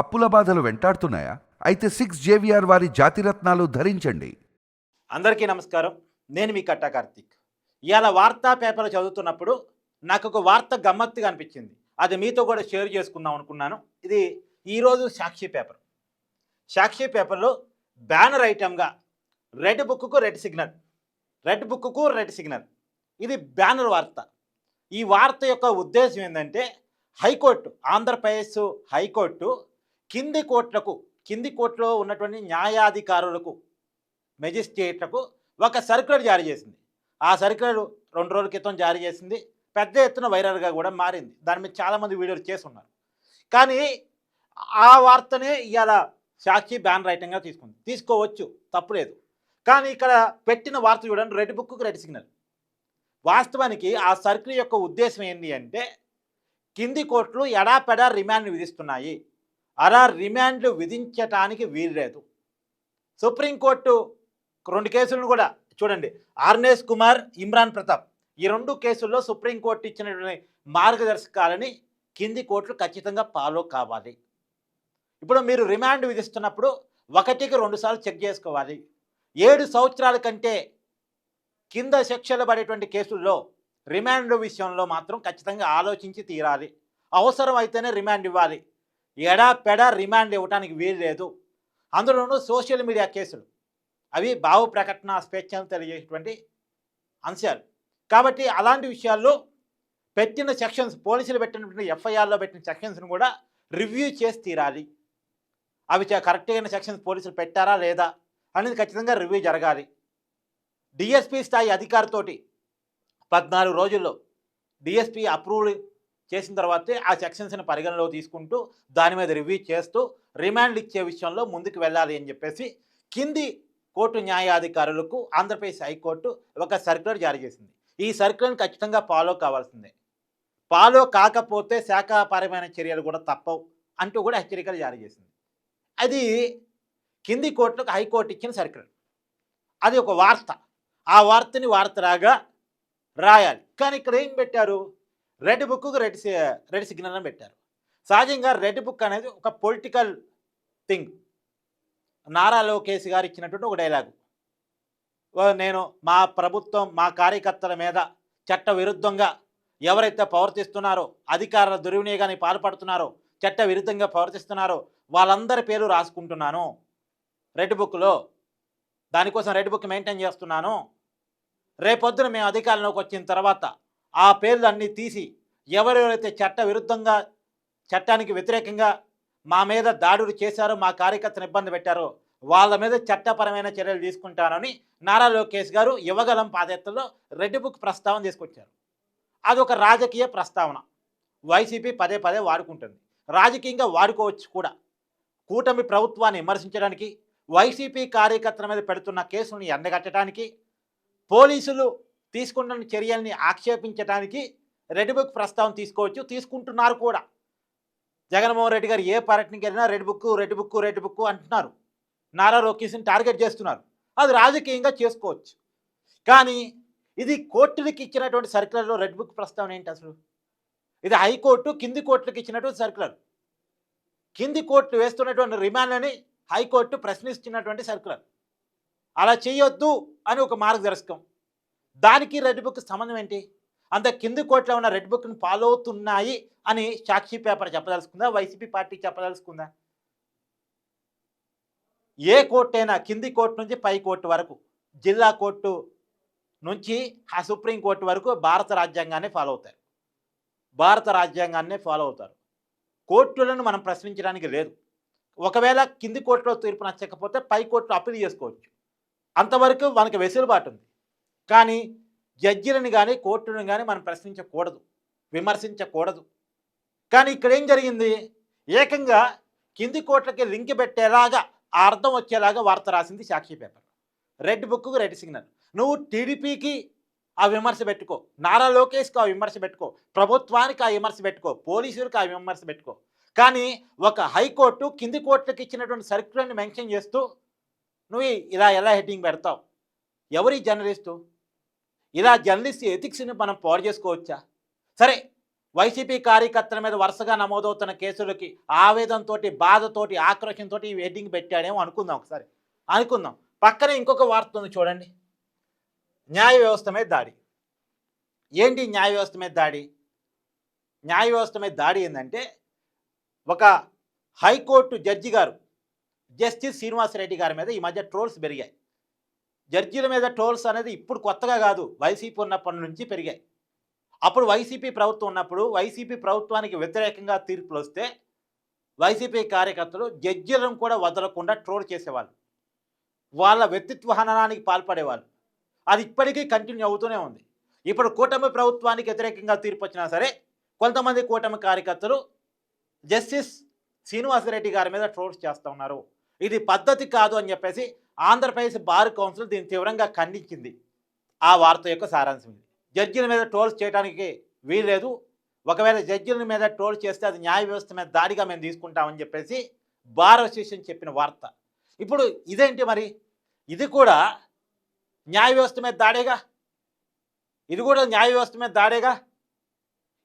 అప్పుల బాధలు వెంటాడుతున్నాయా? అయితే సిక్స్ జేవిఆర్ వారి జాతిరత్నాలు ధరించండి. అందరికీ నమస్కారం. నేను మీ కట్టా కార్తీక్. ఇవాళ వార్తా పేపర్లు చదువుతున్నప్పుడు నాకు ఒక వార్త గమ్మత్తుగా అనిపించింది. అది మీతో కూడా షేర్ చేసుకుందాం అనుకున్నాను. ఇది ఈరోజు సాక్షి పేపర్. సాక్షి పేపర్లో banner ఐటమ్గా red book red signal. Red book red signal. ఇది బ్యానర్ వార్త. ఈ వార్త యొక్క ఉద్దేశం ఏంటంటే హైకోర్టు ఆంధ్రప్రదేశ్ హైకోర్టు కింది కోర్టులకు కింది కోర్టులో ఉన్నటువంటి న్యాయాధికారులకు మెజిస్ట్రేట్లకు ఒక సర్క్యులర్ జారీ చేసింది. ఆ సర్క్యులర్ రెండు రోజుల క్రితం జారీ చేసింది. పెద్ద ఎత్తున వైరల్గా కూడా మారింది. దాని మీద చాలామంది వీడియోలు చేస్తున్నారు. కానీ ఆ వార్తనే ఇవాళ సాక్షి బ్యాన్ రైటింగ్గా తీసుకుంది. తీసుకోవచ్చు తప్పులేదు కానీ ఇక్కడ పెట్టిన వార్త చూడండి రెడ్ బుక్ రెడ్ సిగ్నల్. వాస్తవానికి ఆ సర్కిల్ యొక్క ఉద్దేశం ఏంటి అంటే కింది కోర్టులు ఎడాపెడా రిమాండ్ విధిస్తున్నాయి. అలా రిమాండ్లు విధించటానికి వీల్లేదు. సుప్రీంకోర్టు రెండు కేసులను కూడా చూడండి. ఆర్నేష్ కుమార్ ఇమ్రాన్ ప్రతాప్ ఈ రెండు కేసుల్లో సుప్రీంకోర్టు ఇచ్చినటువంటి మార్గదర్శకాలని కింది కోర్టులు ఖచ్చితంగా ఫాలో కావాలి. ఇప్పుడు మీరు రిమాండ్ విధిస్తున్నప్పుడు ఒకటికి రెండుసార్లు చెక్ చేసుకోవాలి. ఏడు సంవత్సరాల కంటే కింద శిక్షలు పడేటువంటి కేసుల్లో రిమాండ్ విషయంలో మాత్రం ఖచ్చితంగా ఆలోచించి తీరాలి. అవసరం అయితేనే రిమాండ్ ఇవ్వాలి. ఎడాపెడ రిమాండ్ ఇవ్వడానికి వీలు లేదు. అందులోనూ సోషల్ మీడియా కేసులు. అవి భావ ప్రకటన స్వేచ్ఛను తెలియజేసేటువంటి అంశాలు. కాబట్టి అలాంటి విషయాల్లో పెట్టిన సెక్షన్స్ పోలీసులు పెట్టినటువంటి ఎఫ్ఐఆర్లో పెట్టిన సెక్షన్స్ను కూడా రివ్యూ చేసి తీరాలి. అవి చ- కరెక్ట్ అయిన సెక్షన్స్ పోలీసులు పెట్టారా లేదా అనేది ఖచ్చితంగా రివ్యూ జరగాలి. డిఎస్పీ స్థాయి అధికారితోటి పద్నాలుగు రోజుల్లో డిఎస్పీ అప్రూవల్ చేసిన తర్వాతే ఆ సెక్షన్స్ని పరిగణలో తీసుకుంటూ దాని మీద రివ్యూ చేస్తూ రిమాండ్ ఇచ్చే విషయంలో ముందుకు వెళ్ళాలి అని చెప్పేసి కింది కోర్టు న్యాయాధికారులకు ఆంధ్రప్రదేశ్ హైకోర్టు ఒక సర్క్యులర్ జారీ చేసింది. ఈ సర్క్యులర్ని ఖచ్చితంగా ఫాలో కావాల్సిందే. ఫాలో కాకపోతే శాఖాపరమైన చర్యలు కూడా తప్పవు అంటూ కూడా హెచ్చరికలు జారీ చేసింది. అది కింది కోర్టులకు హైకోర్టు ఇచ్చిన సర్క్యులర్. అది ఒక వార్త. ఆ వార్తని వార్తలాగా రాయాలి. కానీ ఇక్కడ ఏం పెట్టారు? Red book red red signal అని పెట్టారు. సహజంగా రెడ్ బుక్ అనేది ఒక పొలిటికల్ థింగ్. నారా లోకేష్ గారు ఇచ్చినటువంటి ఒక డైలాగు. ఓ నేను మా ప్రభుత్వం మా కార్యకర్తల మీద చట్ట విరుద్ధంగా ఎవరైతే ప్రవర్తిస్తున్నారో అధికారుల దుర్వినియోగానికి పాల్పడుతున్నారో చట్ట విరుద్ధంగా ప్రవర్తిస్తున్నారో వాళ్ళందరి పేరు రాసుకుంటున్నాను. రెడ్ బుక్లో. దానికోసం రెడ్ బుక్ మెయింటైన్ చేస్తున్నాను. రేపొద్దున మేము అధికారంలోకి వచ్చిన తర్వాత ఆ పేర్లు అన్నీ తీసి ఎవరెవరైతే చట్ట విరుద్ధంగా చట్టానికి వ్యతిరేకంగా మా మీద దాడులు చేశారో మా కార్యకర్తను ఇబ్బంది పెట్టారో వాళ్ళ మీద చట్టపరమైన చర్యలు తీసుకుంటానని నారా లోకేష్ గారు యువగలం పాదయాత్రలో రెడ్ బుక్ ప్రస్తావన తీసుకొచ్చారు. అది ఒక రాజకీయ ప్రస్తావన. వైసీపీ పదే పదే వాడుకుంటుంది. రాజకీయంగా వాడుకోవచ్చు కూడా. కూటమి ప్రభుత్వాన్ని విమర్శించడానికి వైసీపీ కార్యకర్తల మీద పెడుతున్న కేసులను ఎండగట్టడానికి పోలీసులు తీసుకుంటున్న చర్యల్ని ఆక్షేపించడానికి రెడ్ బుక్ ప్రస్తావన తీసుకోవచ్చు తీసుకుంటున్నారు కూడా. జగన్మోహన్ రెడ్డి గారు ఏ పర్యటనకి వెళ్ళినా red book red book red book అంటున్నారు. నారా లోకేష్ని టార్గెట్ చేస్తున్నారు. అది రాజకీయంగా చేసుకోవచ్చు. కానీ ఇది కోర్టులకి ఇచ్చినటువంటి సర్క్యులర్లో రెడ్ బుక్ ప్రస్తావన ఏంటి అసలు? ఇది హైకోర్టు కింది కోర్టులకు ఇచ్చినటువంటి సర్క్యులర్. కింది కోర్టు వేస్తున్నటువంటి రిమాండ్లని హైకోర్టు ప్రశ్నిస్తున్నటువంటి సర్క్యులర్. అలా చేయొద్దు అని ఒక మార్గదర్శకం. దానికి రెడ్ బుక్ సంబంధం ఏంటి? అంత కింది కోట్లో ఉన్న రెడ్ బుక్ని ఫాలో అవుతున్నాయి అని సాక్షి పేపర్ చెప్పదలుచుకుందా? వైసీపీ పార్టీ చెప్పదలుచుకుందా? ఏ కోర్టు అయినా కింది కోర్టు నుంచి పై కోర్టు వరకు జిల్లా కోర్టు నుంచి ఆ సుప్రీం కోర్టు వరకు భారత రాజ్యాంగాన్ని ఫాలో అవుతారు. భారత రాజ్యాంగాన్నే ఫాలో అవుతారు. కోర్టులను మనం ప్రశ్నించడానికి లేదు. ఒకవేళ కింది కోర్టులో తీర్పు నచ్చకపోతే పై కోర్టులో అప్పీల్ చేసుకోవచ్చు. అంతవరకు మనకి వెసులుబాటు ఉంది. కానీ జడ్జిలను కానీ కోర్టును కానీ మనం ప్రశ్నించకూడదు. విమర్శించకూడదు. కానీ ఇక్కడ ఏం జరిగింది? ఏకంగా కింది కోట్లకి లింక్ పెట్టేలాగా ఆ అర్థం వచ్చేలాగా వార్త రాసింది Sakshi paper. Red book red signal. నువ్వు టీడీపీకి ఆ విమర్శ పెట్టుకో. నారా లోకేష్కి ఆ విమర్శ పెట్టుకో. ప్రభుత్వానికి ఆ విమర్శ పెట్టుకో. పోలీసులకు ఆ విమర్శ పెట్టుకో. కానీ ఒక హైకోర్టు కింది కోర్టులకు ఇచ్చినటువంటి సర్క్యులర్ని మెన్షన్ చేస్తూ నువ్వు ఇలా ఎలా హెడ్డింగ్ పెడతావు? ఎవరి జర్నలిస్టు? ఇలా జర్నలిస్ట్ ఎథిక్స్ని మనం పోరు చేసుకోవచ్చా? సరే వైసీపీ కార్యకర్తల మీద వరుసగా నమోదవుతున్న కేసులకి ఆవేదంతో బాధతోటి ఆక్రోషంతో ఈ వెడ్డింగ్ పెట్టాడేమో అనుకుందాం ఒకసారి. అనుకుందాం. పక్కనే ఇంకొక వార్త ఉంది చూడండి. న్యాయ వ్యవస్థ మీద దాడి. ఏంటి న్యాయ వ్యవస్థ మీద దాడి? న్యాయ వ్యవస్థ మీద దాడి ఏంటంటే ఒక high court judge garu justice Srinivasa Reddy గారి మీద ఈ మధ్య ట్రోల్స్ పెరిగాయి. జడ్జీల మీద ట్రోల్స్ అనేది ఇప్పుడు కొత్తగా కాదు. వైసీపీ ఉన్నప్పటి నుంచి పెరిగాయి. అప్పుడు వైసీపీ ప్రభుత్వం ఉన్నప్పుడు వైసీపీ ప్రభుత్వానికి వ్యతిరేకంగా తీర్పులు వస్తే వైసీపీ కార్యకర్తలు జడ్జీలను కూడా వదలకుండా ట్రోల్ చేసేవాళ్ళు. వాళ్ళ వ్యక్తిత్వ హననానికి పాల్పడేవాళ్ళు. అది ఇప్పటికీ కంటిన్యూ అవుతూనే ఉంది. ఇప్పుడు కూటమి ప్రభుత్వానికి వ్యతిరేకంగా తీర్పు వచ్చినా సరే కొంతమంది కూటమి కార్యకర్తలు జస్టిస్ శ్రీనివాసరెడ్డి గారి మీద ట్రోల్స్ చేస్తూ ఉన్నారు. ఇది పద్ధతి కాదు అని చెప్పేసి ఆంధ్రప్రదేశ్ బార్ కౌన్సిల్ దీన్ని తీవ్రంగా ఖండించింది. ఆ వార్త యొక్క సారాంశం ఇది. జడ్జిల మీద ట్రోల్స్ చేయడానికి వీల్లేదు. ఒకవేళ జడ్జిల మీద ట్రోల్ చేస్తే అది న్యాయ వ్యవస్థ మీద దాడిగా మేము తీసుకుంటామని చెప్పేసి బార్ అసోసియేషన్ చెప్పిన వార్త. ఇప్పుడు ఇదేంటి మరి? ఇది కూడా న్యాయ వ్యవస్థ మీద దాడేగా? ఇది కూడా న్యాయ వ్యవస్థ మీద దాడేగా?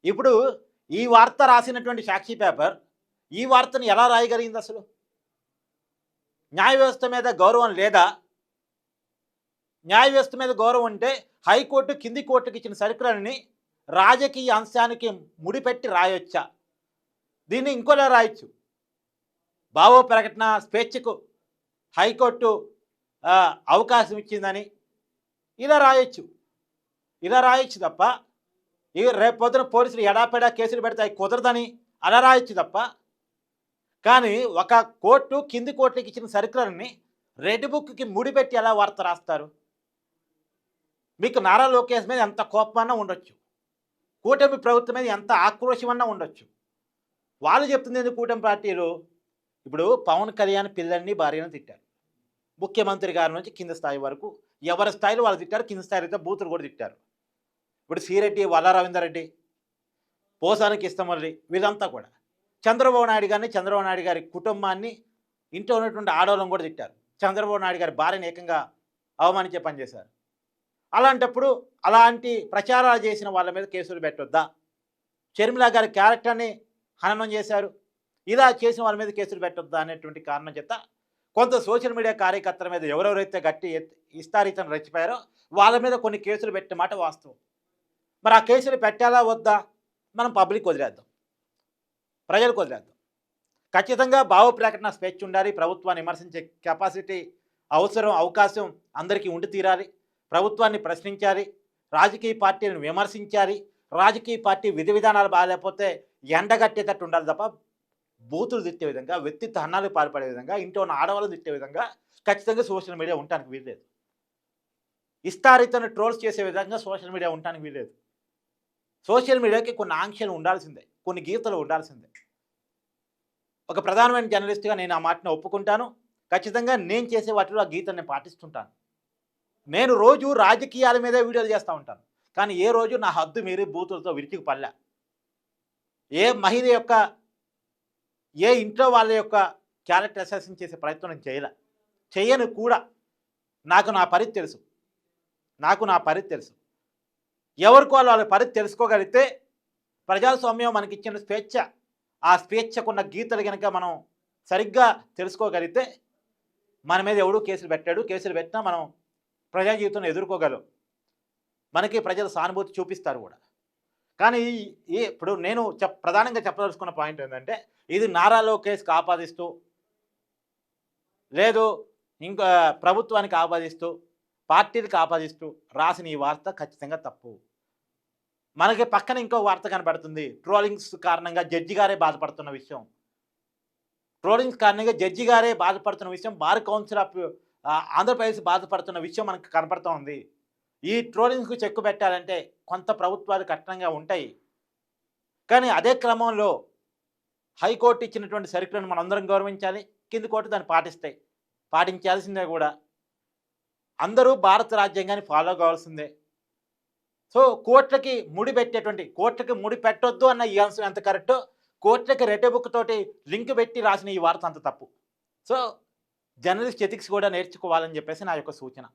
ఇప్పుడు ఈ వార్త రాసినటువంటి సాక్షి పేపర్ ఈ వార్తను ఎలా రాయగలిగింది అసలు? న్యాయ వ్యవస్థ మీద గౌరవం లేదా? న్యాయ వ్యవస్థ మీద గౌరవం ఉంటే హైకోర్టు కింది కోర్టుకి ఇచ్చిన సర్కులర్ని రాజకీయ అంశానికి ముడిపెట్టి రాయొచ్చా? దీన్ని ఇంకోలా రాయొచ్చు. భావో ప్రకటన స్వేచ్ఛకు హైకోర్టు అవకాశం ఇచ్చిందని ఇలా రాయొచ్చు. ఇలా రాయొచ్చు తప్ప ఇక రేపు పొద్దున పోలీసులు ఎడాపెడా కేసులు పెడితే కుదరదని అలా రాయొచ్చు తప్ప కానీ ఒక కోర్టు కింది కోర్టుకి ఇచ్చిన సర్కులర్ని రెడ్ బుక్కి ముడిపెట్టి ఎలా వార్త రాస్తారు? మీకు నారా లోకేష్ మీద ఎంత కోపమన్నా ఉండొచ్చు. కూటమి ప్రభుత్వం మీద ఎంత ఆక్రోశమన్నా ఉండొచ్చు. వాళ్ళు చెప్తుంది కూటమి పార్టీలు? ఇప్పుడు పవన్ కళ్యాణ్ పిల్లల్ని భార్యను తిట్టారు. ముఖ్యమంత్రి గారి నుంచి కింద స్థాయి వరకు ఎవరి స్థాయిలో వాళ్ళు తిట్టారు కింద స్థాయిలో అయితే బూతులు కూడా తిట్టారు. ఇప్పుడు సిరెడ్డి వల్ల రవీందర్ రెడ్డి పోసానికి ఇస్తామల్లి వీళ్ళంతా కూడా. చంద్రబాబు నాయుడు గారిని చంద్రబాబు నాయుడు గారి కుటుంబాన్ని ఇంట్లో ఉన్నటువంటి ఆడవాళ్ళని కూడా తిట్టారు. చంద్రబాబు నాయుడు గారి భార్యను ఏకంగా అవమానించే పనిచేశారు అలాంటప్పుడు అలాంటి ప్రచారాలు చేసిన వాళ్ళ మీద కేసులు పెట్టొద్దా? షర్మిల గారి క్యారెక్టర్ని హననం చేశారు. ఇలా చేసిన వాళ్ళ మీద కేసులు పెట్టొద్దా అనేటువంటి కారణం చేత కొంత సోషల్ మీడియా కార్యకర్తల మీద ఎవరెవరైతే గట్టి ఎత్- ఇస్తారీతను రెచ్చిపోయారో వాళ్ళ మీద కొన్ని కేసులు పెట్టిన మాట వాస్తవం. మరి ఆ కేసులు పెట్టాలా వద్దా? మనం పబ్లిక్ వదిలేద్దాం. ప్రజలకు వదిలేద్దాం. ఖచ్చితంగా భావ ప్రకటన స్వేచ్ఛ ఉండాలి. ప్రభుత్వాన్ని విమర్శించే కెపాసిటీ అవసరం అవకాశం అందరికీ ఉండి తీరాలి. ప్రభుత్వాన్ని ప్రశ్నించాలి. రాజకీయ పార్టీలను విమర్శించాలి. రాజకీయ పార్టీ విధి విధానాలు బాగాలేకపోతే ఎండగట్టేటట్టు ఉండాలి తప్ప బూతులు తిట్టే విధంగా వ్యక్తి తన్నాలు పాల్పడే విధంగా ఇంట్లో ఉన్న ఆడవాళ్ళు తిట్టే విధంగా ఖచ్చితంగా సోషల్ మీడియా ఉండటానికి వీల్లేదు. ఇస్తారితను ట్రోల్స్ చేసే విధంగా సోషల్ మీడియా ఉండటానికి వీల్లేదు. సోషల్ మీడియాకి కొన్ని ఆంక్షలు ఉండాల్సిందే కొన్ని గీతలు ఉండాల్సిందే. ఒక ప్రధానమైన జర్నలిస్ట్గా నేను ఆ మాటను ఒప్పుకుంటాను. ఖచ్చితంగా నేను చేసే వాటిలో ఆ గీతాన్ని పాటిస్తుంటాను. నేను రోజు రాజకీయాల మీదే వీడియోలు చేస్తూ ఉంటాను. కానీ ఏ రోజు నా హద్దు మీరి బూతులతో విరిచికి పల్లె ఏ మహిళ యొక్క ఏ ఇంట్లో వాళ్ళ యొక్క క్యారెక్టర్ అసెసింగ్ చేసే ప్రయత్నం నేను చేయలే. చేయను కూడా. నాకు నా పరిధి తెలుసు. నాకు నా పరిధి తెలుసు. ఎవరికి వాళ్ళు వాళ్ళ పరిధి తెలుసుకోగలిగితే ప్రజాస్వామ్యం మనకి ఇచ్చిన స్వేచ్ఛ ఆ స్వేచ్ఛకున్న గీతలు కనుక మనం సరిగ్గా తెలుసుకోగలిగితే మన మీద ఎవడూ కేసులు పెట్టాడు కేసులు పెట్టినా మనం ప్రజా జీవితంలో ఎదుర్కోగలం. మనకి ప్రజలు సానుభూతి చూపిస్తారు కూడా. కానీ ఈ- ఈ ఇప్పుడు నేను చెప్ ప్రధానంగా చెప్పదలుచుకున్న పాయింట్ ఏంటంటే ఇది నారా లోకేష్కి ఆపాదిస్తూ లేదు ఇంకా ప్రభుత్వానికి ఆపాదిస్తూ పార్టీలకు ఆపాదిస్తూ రాసిన ఈ వార్త ఖచ్చితంగా తప్పు. మనకి పక్కన ఇంకో వార్త కనబడుతుంది. ట్రోలింగ్స్ కారణంగా జడ్జి గారే బాధపడుతున్న విషయం. ట్రోలింగ్స్ కారణంగా జడ్జి గారే బాధపడుతున్న విషయం బార్ కౌన్సిల్ ఆఫ్ ఆంధ్రప్రదేశ్ బాధపడుతున్న విషయం మనకు కనపడుతూ ఉంది ఈ ట్రోలింగ్స్కు చెక్కు పెట్టాలంటే కొంత ప్రభుత్వాలు కఠినంగా ఉంటాయి. కానీ అదే క్రమంలో హైకోర్టు ఇచ్చినటువంటి సరుకులను మనందరం గౌరవించాలి. కింది కోర్టు దాన్ని పాటిస్తాయి పాటించాల్సిందే కూడా. అందరూ భారత రాజ్యాంగాన్ని ఫాలో కావాల్సిందే. సో కోర్టులకి ముడి పెట్టేటువంటి కోర్టులకి ముడి పెట్టొద్దు అన్న ఈ అంశం ఎంత కరెక్టో కోర్టులకి రెడ్డి బుక్ తోటి లింక్ పెట్టి రాసిన ఈ వార్త అంత తప్పు. సో జర్నలిస్ట్ ఎథిక్స్ కూడా నేర్చుకోవాలని చెప్పేసి నా యొక్క సూచన.